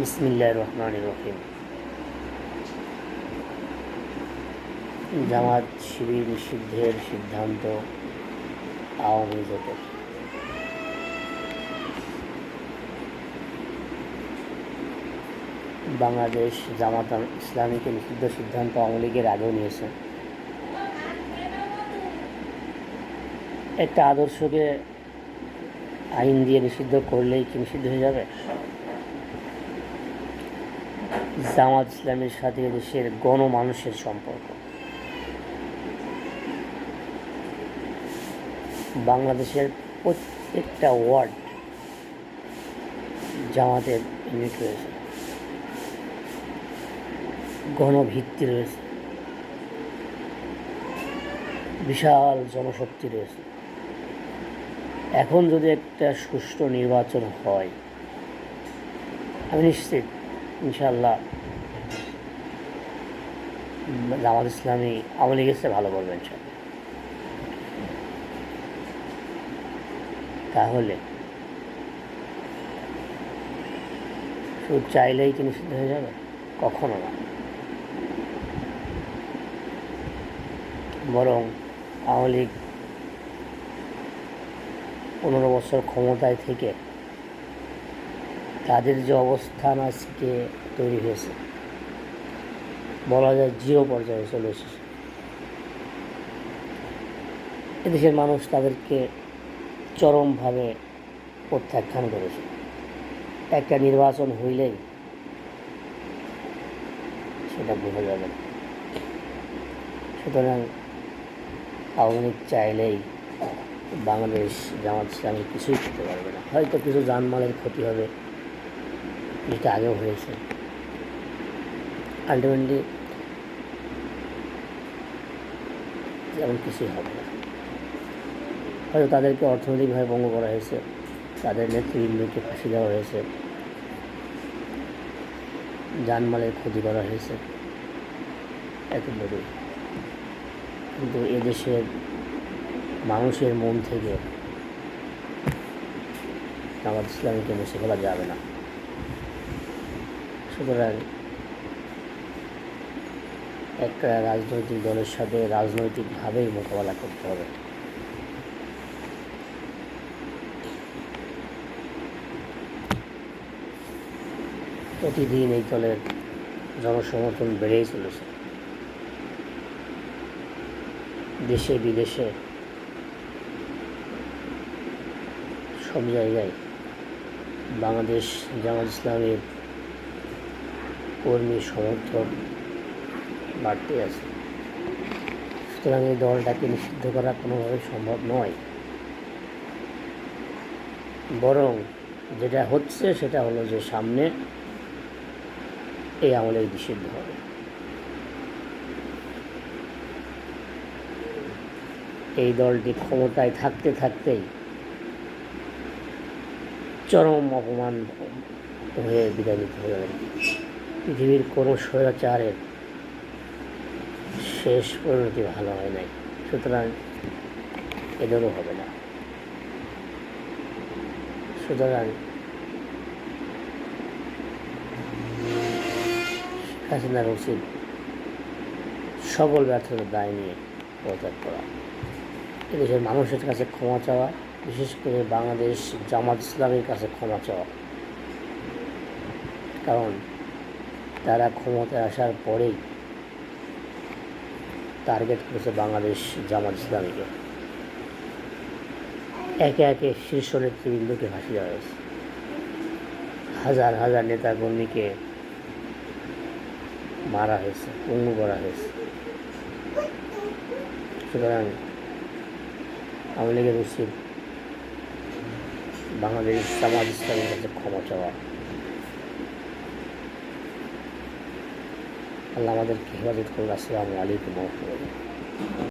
বিসমিল্লাহ রহমান রহিম জামাত, শিবির, নিষিদ্ধের সিদ্ধান্ত আওয়ামী জোটের বাংলাদেশ জামাত ইসলামীকে নিষিদ্ধ সিদ্ধান্ত আওয়ামী লীগের আগেও নিয়েছে। একটা আদর্শকে আইন দিয়ে নিষিদ্ধ করলেই কি নিষিদ্ধ হয়ে যাবে? জামাত ইসলামের সাথে দেশের গণমানুষের সম্পর্ক। বাংলাদেশের প্রত্যেকটা ওয়ার্ড জামাতের ইউনিট রয়েছে। গণভিত্তি রয়েছে। বিশাল জনশক্তি রয়েছে। এখন যদি একটা সুষ্ঠু নির্বাচন হয়, আমি নিশ্চিত ইনশাল্লাহ জামাত ইসলামী আওয়ামী লীগের চেয়ে ভালো করবেন তাহলে শুধু চাইলেই কি নিষিদ্ধ হয়ে যাবে? কখনো না। বরং আওয়ামী লীগ পনেরো বছর ক্ষমতায় থেকে তাদের যে অবস্থান আজকে তৈরি হয়েছে, বলা যায় জিরো পর্যায়ে চলে এসেছে। এদেশের মানুষ তাদেরকে চরমভাবে প্রত্যাখ্যান করেছে। একটা নির্বাচন হইলেই সেটা বোঝা যাবে সুতরাং আওয়ামী লীগ চাইলেই বাংলাদেশ জামাত ইসলামী কিছুই করতে পারবে না। হয়তো কিছু জানমালের ক্ষতি হবে যেটা আগেও হয়েছে। আলটিমেটলি যেমন কিছুই হবে না। হয়তো তাদেরকে অর্থনৈতিকভাবে ভঙ্গ করা হয়েছে, তাদের নেতৃবৃন্দকে ফাঁসি দেওয়া হয়েছে জানমালের ক্ষতি করা হয়েছে এত একেবারেই কিন্তু এদেশের মানুষের মন থেকে জামাত ইসলামীকে মুছে ফেলা যাবে না। সুতরাং একটা রাজনৈতিক দলের সাথে রাজনৈতিকভাবেই মোকাবেলা করতে হবে। প্রতিদিন এই দলের জনসমর্থন বেড়েই চলেছে। দেশে বিদেশে সব জায়গায় বাংলাদেশ জামাত ইসলামের কর্মী সমর্থক বাড়তে আছে। সুতরাং এই দলটাকে নিষিদ্ধ করা কোনোভাবে সম্ভব নয়। বরং যেটা হচ্ছে সেটা হলো যে সামনে এই আমলে নিষিদ্ধ হবে। এই দলটি ক্ষমতায় থাকতে থাকতেই চরম অপমান হয়ে বিদায় নিতে হবে। পৃথিবীর কোনো স্বৈরাচারের শেষ পরিণতি ভালো হয় নাই। সুতরাং এদেরও হবে না। সুতরাং হাসিনার উচিত সকল ব্যর্থতার দায় নিয়ে পদত্যাগ করা। এদেশের মানুষের কাছে ক্ষমা চাওয়া, বিশেষ করে বাংলাদেশ জামাত ইসলামের কাছে ক্ষমা চাওয়া। কারণ তারা ক্ষমতায় আসার পরেই টার্গেট করেছে বাংলাদেশ জামাত ইসলামীকে। একে একে শীর্ষ নেতৃবৃন্দকে ফাঁসি দেওয়া হয়েছে। হাজার হাজার নেতাকর্মীকে মারা হয়েছে পঙ্গু করা হয়েছে। সুতরাং আওয়ামী লীগের উচিত বাংলাদেশ জামাত ইসলামের কাছে ক্ষমা চাওয়া। আল্লাহ আমাদেরকে হেফাজত করুন। আসসালামু আলাইকুম রহমতুল্লাহ।